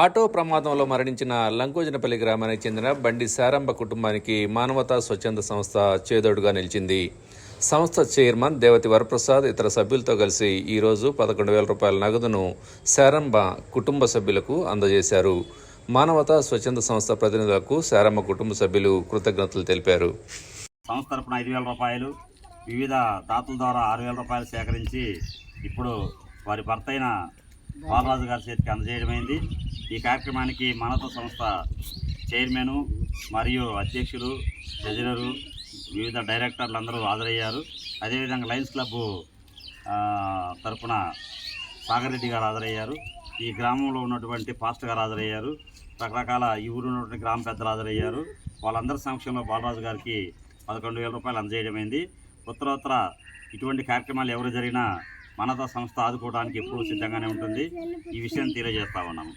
Auto ప్రమాదంలో మరణించిన లంకోజనపల్లి గ్రామానికి చెందిన బండి సారంభ కుటుంబానికి మానవతా స్వచ్ఛంద సంస్థ చేదోడుగా నిలిచింది. సంస్థ చైర్మన్ దేవతి వరప్రసాద్ ఇతర సభ్యులతో కలిసి ఈరోజు పదకొండు వేల రూపాయల నగదును శారంభ కుటుంబ సభ్యులకు అందజేశారు. మానవతా స్వచ్ఛంద సంస్థ ప్రతినిధులకు శారంభ కుటుంబ సభ్యులు కృతజ్ఞతలు తెలిపారు. సంస్థ తరపున ఐదు వేల రూపాయలు వివిధ దాతల ద్వారా ఆరు వేల రూపాయలు సేకరించి ఇప్పుడు వారి భర్త అయిన బాలరాజు గారి చేతికి అందజేయడమైంది. ఈ కార్యక్రమానికి మానవ సంస్థ చైర్మన్ మరియు అధ్యక్షులు ట్రెజరరు వివిధ డైరెక్టర్లు అందరూ హాజరయ్యారు. అదేవిధంగా లయన్స్ క్లబ్ తరపున సాగర్ రెడ్డి గారు హాజరయ్యారు. ఈ గ్రామంలో ఉన్నటువంటి పాస్టర్ గారు హాజరయ్యారు. రకరకాల ఈ ఊరు ఉన్నటువంటి గ్రామ పెద్దలు హాజరయ్యారు. వాళ్ళందరి సమక్షంలో బాలరాజు గారికి పదకొండు వేల రూపాయలు అందజేయడమైంది. ఉత్తరోత్తర ఇటువంటి కార్యక్రమాలు ఎవరు జరిగినా మనత సంస్థ ఆదుకోవడానికి ఎప్పుడూ సిద్ధంగానే ఉంటుంది. ఈ విషయం తెలియజేస్తా ఉన్నాము.